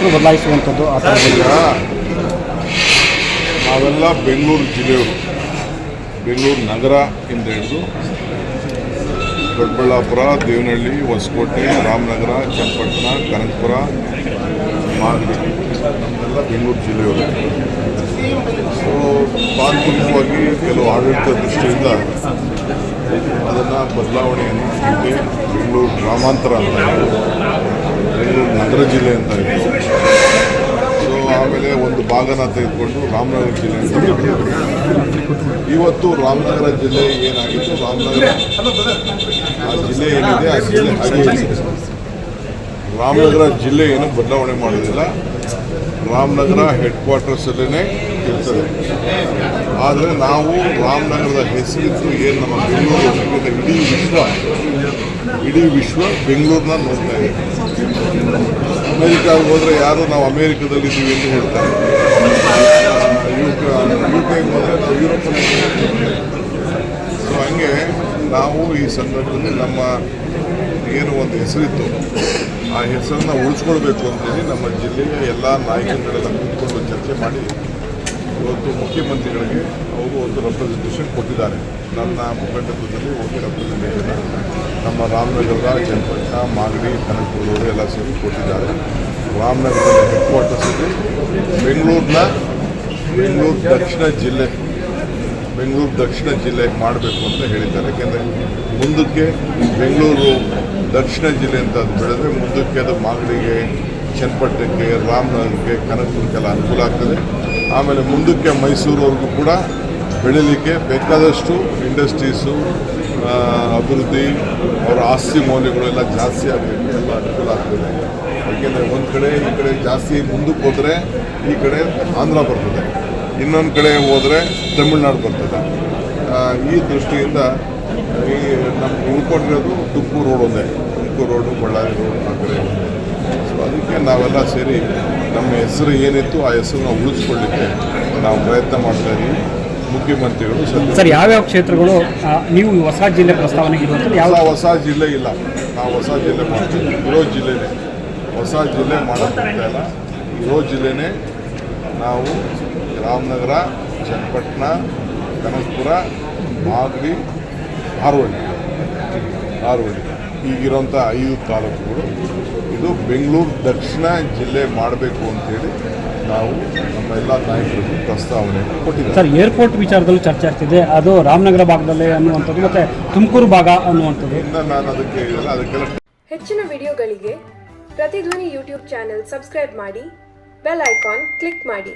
ಹೆಸರು ಬದಲಾಯಿಸುವಂಥದ್ದು ಆ ಥರ ನಾವೆಲ್ಲ ಬೆಂಗಳೂರು ಜಿಲ್ಲೆಯವರು. ಬೆಂಗಳೂರು ನಗರ ಇಂದ ಹಿಡಿದು ದೊಡ್ಡಬಳ್ಳಾಪುರ, ದೇವನಹಳ್ಳಿ, ಹೊಸಕೋಟೆ, ರಾಮನಗರ, ಚನ್ನಪಟ್ಟಣ, ಕನಕಪುರ ಮಾಗಡಿ ನಮ್ಮೆಲ್ಲ ಬೆಂಗಳೂರು ಜಿಲ್ಲೆಯವರು. ಸೊ ತಾಂತ್ರಿಕವಾಗಿ ಕೆಲವು ಆಡಳಿತ ದೃಷ್ಟಿಯಿಂದ ಅದನ್ನು ಬದಲಾವಣೆಯನ್ನು ಬೆಂಗಳೂರು ಗ್ರಾಮಾಂತರ ಅಂತ ಬೆಂಗಳೂರು ನಗರ ಜಿಲ್ಲೆ ಅಂತ ಸೊ ಆಮೇಲೆ ಒಂದು ಭಾಗನ ತೆಗೆದುಕೊಂಡು ರಾಮನಗರ ಜಿಲ್ಲೆ. ಇವತ್ತು ರಾಮನಗರ ಜಿಲ್ಲೆ ಏನಾಗಿತ್ತು? ರಾಮನಗರ ಆ ಜಿಲ್ಲೆ ಏನಿದೆ? ಆ ಜಿಲ್ಲೆ ರಾಮನಗರ ಜಿಲ್ಲೆ ಏನು ಬದಲಾವಣೆ ಮಾಡೋದಿಲ್ಲ ರಾಮನಗರ ಹೆಡ್ ಕ್ವಾರ್ಟರ್ಸಲ್ಲೇ ಇರ್ತದೆ. ಆದರೆ ನಾವು ರಾಮನಗರದ ಹೆಸರಿತ್ತು ಏನು ನಮ್ಮ ಬೆಂಗಳೂರು ಇಡೀ ವಿಶ್ವ. ಇಡೀ ವಿಶ್ವ ಬೆಂಗಳೂರನ್ನ ನೋಡ್ತಾ ಇದೆ. ಅಮೇರಿಕಾಗೆ ಹೋದರೆ ಯಾರು ನಾವು ಅಮೇರಿಕದಲ್ಲಿದ್ದೀವಿ ಎಂದು ಹೇಳ್ತಾರೆ. ಯು ಸೊ ಹಂಗೆ ನಾವು ಈ ಸಂದರ್ಭದಲ್ಲಿ ನಮ್ಮ ಏನು ಒಂದು ಹೆಸರಿತ್ತು, ಆ ಹೆಸರನ್ನ ಉಳಿಸ್ಕೊಳ್ಬೇಕು ಅಂತೇಳಿ ನಮ್ಮ ಜಿಲ್ಲೆಯ ಎಲ್ಲ ನಾಯಕರುಗಳೆಲ್ಲ ಕೂತ್ಕೊಂಡು ಚರ್ಚೆ ಮಾಡಿ ಇವತ್ತು ಮುಖ್ಯಮಂತ್ರಿಗಳಿಗೆ ಅವರು ಒಂದು ರೆಪ್ರೆಸೆಂಟೇಷನ್ ಕೊಟ್ಟಿದ್ದಾರೆ. ನನ್ನ ಮುಖಂಡತ್ವದಲ್ಲಿ ಹೋಗಿ ರೆಪ್ರೆಸೆಂಟೇಷನ್ ನಮ್ಮ ರಾಮನಗರದ ಚನ್ನಪಟ್ಟ ಮಾಗಡಿ, ಕನಕಪುರದವರು ಎಲ್ಲ ಸೇರಿ ಕೊಟ್ಟಿದ್ದಾರೆ. ರಾಮನಗರದ ಹೆಡ್ ಕ್ವಾರ್ಟರ್ಸಲ್ಲಿ ಬೆಂಗಳೂರಿನ ಬೆಂಗಳೂರು ದಕ್ಷಿಣ ಜಿಲ್ಲೆ, ಬೆಂಗಳೂರು ದಕ್ಷಿಣ ಜಿಲ್ಲೆ ಮಾಡಬೇಕು ಅಂತ ಹೇಳಿದ್ದಾರೆ. ಯಾಕೆಂದರೆ ಮುಂದಕ್ಕೆ ಬೆಂಗಳೂರು ದಕ್ಷಿಣ ಜಿಲ್ಲೆ ಅಂತ ಅದು ಬೆಳೆದ್ರೆ ಮುಂದಕ್ಕೆ ಅದು ಮಾಗಡಿಗೆ ಚನ್ನಪಟ್ಟಣಕ್ಕೆ ರಾಮನಗರಕ್ಕೆ ಕನಕಪುರಕ್ಕೆಲ್ಲ ಅನುಕೂಲ ಆಗ್ತದೆ. ಆಮೇಲೆ ಮುಂದಕ್ಕೆ ಮೈಸೂರವರೆಗೂ ಕೂಡ ಬೆಳೀಲಿಕ್ಕೆ ಬೇಕಾದಷ್ಟು ಇಂಡಸ್ಟ್ರೀಸು ಅಭಿವೃದ್ಧಿ, ಅವರ ಆಸ್ತಿ ಮೌಲ್ಯಗಳು ಎಲ್ಲ ಜಾಸ್ತಿ ಆಗಬೇಕು, ಎಲ್ಲ ಅನುಕೂಲ ಆಗ್ತದೆ. ಯಾಕೆಂದರೆ ಒಂದು ಕಡೆ ಈ ಕಡೆ ಜಾಸ್ತಿ ಮುಂದಕ್ಕೆ ಹೋದರೆ ಈ ಕಡೆ ಆಂಧ್ರ ಬರ್ತದೆ. ಇನ್ನೊಂದು ಕಡೆ ಹೋದರೆ ತಮಿಳ್ನಾಡು ಬರ್ತದೆ. ಈ ದೃಷ್ಟಿಯಿಂದ ಈ ನಮ್ಗೆ ಉಳ್ಕೊಂಡಿರೋದು ತುಮಕೂರು ರೋಡ್ ಒಂದೇ. ತುಮಕೂರು ರೋಡು, ಬಳ್ಳಾರಿ ರೋಡು ಆ ಕಡೆ ನಾವೆಲ್ಲ ಸೇರಿ ನಮ್ಮ ಹೆಸರು ಏನಿತ್ತು ಆ ಹೆಸರನ್ನ ಉಳಿಸ್ಕೊಳ್ಳಿಕ್ಕೆ ನಾವು ಪ್ರಯತ್ನ ಮಾಡ್ತಾ ಇದ್ದೀವಿ ಮುಖ್ಯಮಂತ್ರಿಗಳು ಸರ್ ಯಾವ್ಯಾವ ಕ್ಷೇತ್ರಗಳು ನೀವು ಹೊಸ ಜಿಲ್ಲೆ ಪ್ರಸ್ತಾವನೆಗೆ ಯಾವ ಹೊಸ ಜಿಲ್ಲೆ ಇಲ್ಲ. ನಾವು ಹೊಸ ಜಿಲ್ಲೆ ಮಾಡ್ತೀವಿ. ಇರೋ ಜಿಲ್ಲೆನೆ. ಹೊಸ ಜಿಲ್ಲೆ ಮಾಡೋಕ್ಕಾಗ್ತಾ ಇಲ್ಲ. ಇರೋ ಜಿಲ್ಲೆನೇ ನಾವು ರಾಮನಗರ ಚನ್ನಪಟ್ಟಣ ಕನಕಪುರ ಮಾಗಡಿ ಹಾರೋಹಳ್ಳಿ ಹಾರೋಹಳ್ಳಿ ಈಗಿರೋಂಥ ಐದು ತಾಲೂಕುಗಳು. ಇದು ಬೆಂಗಳೂರು ದಕ್ಷಿಣ ಜಿಲ್ಲೆ ಮಾಡಬೇಕು ಅಂತೇಳಿ ನಾವು ನಮ್ಮ ಎಲ್ಲ ನಾಯಕರಿಗೂ ಪ್ರಸ್ತಾವನೆ ಕೊಟ್ಟಿದ್ದೆ ಸರ್ ಏರ್ಪೋರ್ಟ್ ವಿಚಾರದಲ್ಲೂ ಚರ್ಚೆ ಆಗ್ತಿದೆ. ಅದು ರಾಮನಗರ ಭಾಗದಲ್ಲಿ ಅನ್ನುವಂಥದ್ದು ಮತ್ತೆ ತುಮಕೂರು ಭಾಗ ಅನ್ನುವಂಥದ್ದು. ಇನ್ನು ನಾನು ಅದಕ್ಕೆ ಇದೆಲ್ಲ ಅದಕ್ಕೆಲ್ಲ ಹೆಚ್ಚಿನ ವಿಡಿಯೋಗಳಿಗೆ ಪ್ರತಿಧ್ವನಿ ಯೂಟ್ಯೂಬ್ ಚಾನೆಲ್ ಸಬ್ಸ್ಕ್ರೈಬ್ ಮಾಡಿ ಬೆಲ್ ಐಕಾನ್ ಕ್ಲಿಕ್ ಮಾಡಿ.